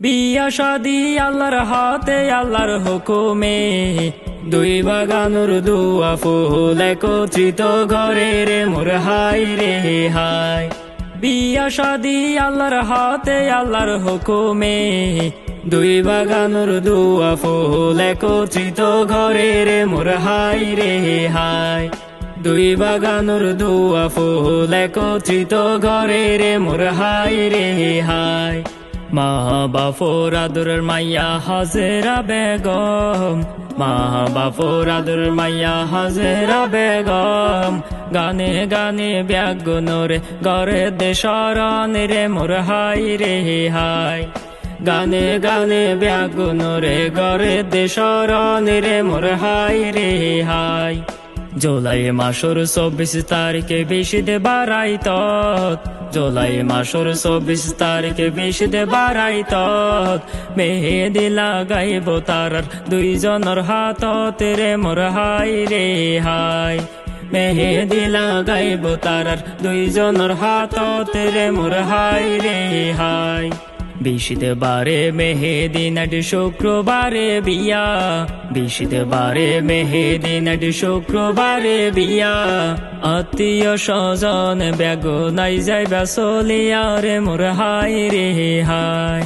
বিয়া শাদি আল্লাহর হাতে, আল্লাহর হুকুমে। দুই বাগানুর দুয়া ফুল একত্রিত ঘরে রে মোর হাই রে হাই। বিয়া শাদি আল্লাহর হাতে, আল্লাহর হুকুমে। দুই বাগানুর দুয়া ফুল একত্রিত ঘরে রে মোর হাই রে হাই। দুই বাগানুর দুয়া ফুল একত্রিত ঘরে রে মোর হাই রে হাই। মা বাফর আদুরের মাইয়া হাজেরা বেগম। মা বাফর আদুরের মাইয়া হাজেরা বেগম। গানে গানে ব্যাগুনরে গরে দেশরণ রে, মোর হাই রে হাই। গানে গানে ব্যাগুনরে গরে দেশরণ রে, মোর হাই রে হাই। জুলাই মাসুর চব্বিশ তারিখে বেশি দে বাড়াই তত জুলাই মাসুর চব্বিশ তারিখে বিশ দে বাড়াই তত মেহেদি লাগাইব তারার দুইজনের হাত তেরে মোর হাই রে হাই। মেহেদি লাগাইব তারার দুইজনের হাত তেরে মোর হাই রে হাই। বিশিতে বারে মেহেদি নাটি শুক্রবারে বিয়া। বিশিতে বারে মেহেদি নাটি শুক্রবারে বিয়া। আত্মীয় স্বজন ব্যাগো নাই যাই বাসলিয়া রে মোর হাই রে হাই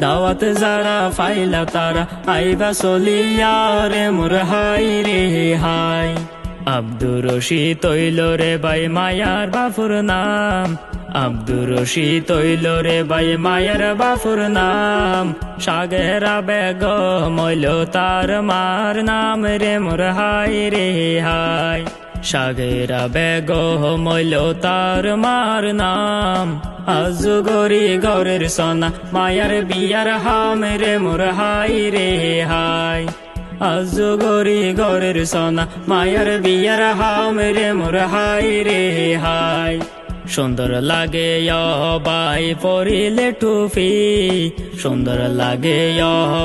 দাওয়াত যারা ফাইলা তারা আইবা চলিয়া রে মোর হাই রে হাই আব্দুর রশিদ তৈল রে বাই মায়ার বাফুর নাম। আব্দুর রশিদ তৈল রে বাই মায়ার বাফুর নাম। সাগেরা বেগ মইল তার মার নাম রে, মোর হাই রে হাই। সাগেরা বেগ মইল তার মার নাম। আজ গরি গরের সনা, মায়ার বিয়ার হাম রে, মোর হাই রে হাই। আজ গরি গরের সনা, মায়ার বিয়ার হাম রে, মোর হাই রে, হাই। সুন্দর লাগে বাই পরিলে টুপি, সুন্দর লাগে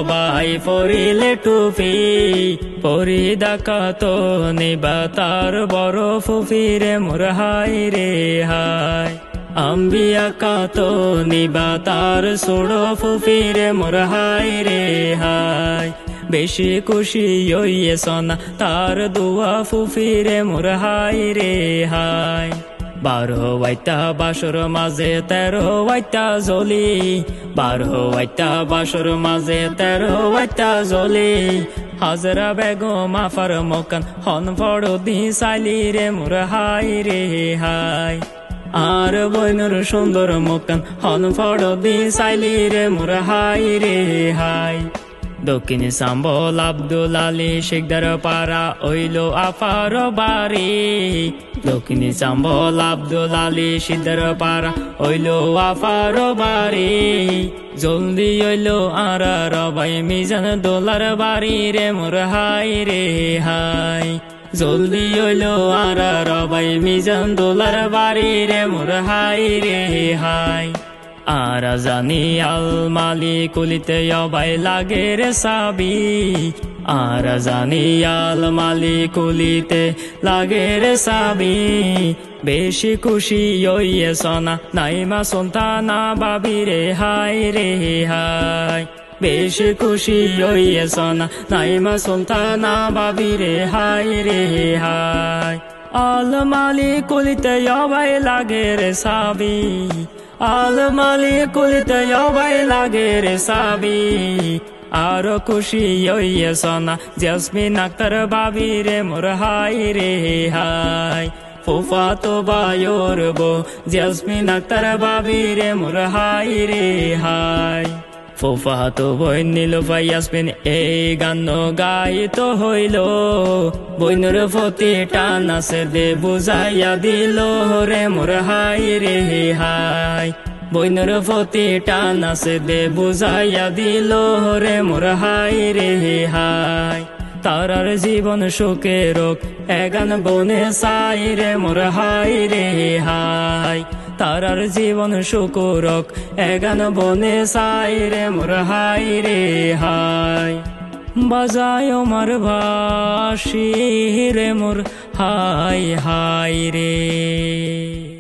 বাই পরিলে টুপি। পরি ডাকাত নিবা তার বড় ফুফি রে, মোর হাই রে, হাই। আম্বিয়া কাত নিবা তার সোড়ো ফুফি রে মোর হাই রে হাই বেশি খুশি ইয়ে সোনা তার দুয়া ফুফি রে মোর হাই রে হাই বারো ওয়াইতা বাসর মাঝে, তেরো ওয়াইতা জলি। বারো ওয়াইতা বাসর মাঝে, তেরো ওয়াইতা জলি। হাজরা বেগো মাফার মকান, হন ফড় দি সাইলি রে, মোর হাই রে হাই আর বইনুর সুন্দর মকান হন ফড় দি সাইলি রে, মোর হাই রে হাই। দক্ষিণ সাম্বল আব্দুল আলী শিকদার পাড়া ওইল আফার বাড়ি। দক্ষিণ সাম্বল আব্দুল আলী শিকদার পাড়া ওইল আফার বাড়ি। জলদি ওইল আর রবাই মিজান দোলার বাড়ি রে, মোর হাই রে হাই। জলদি ওইল আর রবাই মিজান দোলার বাড়ি রে, মোর হাই রে, হাই। আর জানি আল মালি কুলিতে অবাই লাগে রে সাবি। আর জানি আল মালি কুলিতে লাগে রে সাবি। বেশি খুশি ইয়ে সনা নাইমা সন্তানা বাবি রে, হাই রে, হাই। বেশি খুশি ইয়ে সনা নাইমা সন্তানা বাবি রে হাই রে হাই আল মালি কুলিতে অবাই লাগে রে সাবি। আল মালি কুলিতে অবাই লাগে রে সাবি। আরও খুশি ইয়ে সনা জসমিন আক্তার বাবি রে মোর হাই রে হাই ফুফা তো বায়োর বো জসমিন আক্তার বাবি রে মোর হাই রে হাই ফুফা তো বই নিল ফাইয়াসমিন এই গান গাইত হইল। বইনুর ফতি টানাসে দে বুঝাইয়া দিল রে মোর হাই রে হাই। বইনুর ফতি টানাসে দে বুঝাইয়া দিল রে মোর হাই রে হাই। তারার জীবন সুখে রোগ, এগান বনে সাই রে, মোর হাই রে হাই। তারার জীবন শুকুরক এগান বনে সাই রে মোর হাই রে হাই। বাজায় আমার ভাসি রে মোর হাই হাই রে।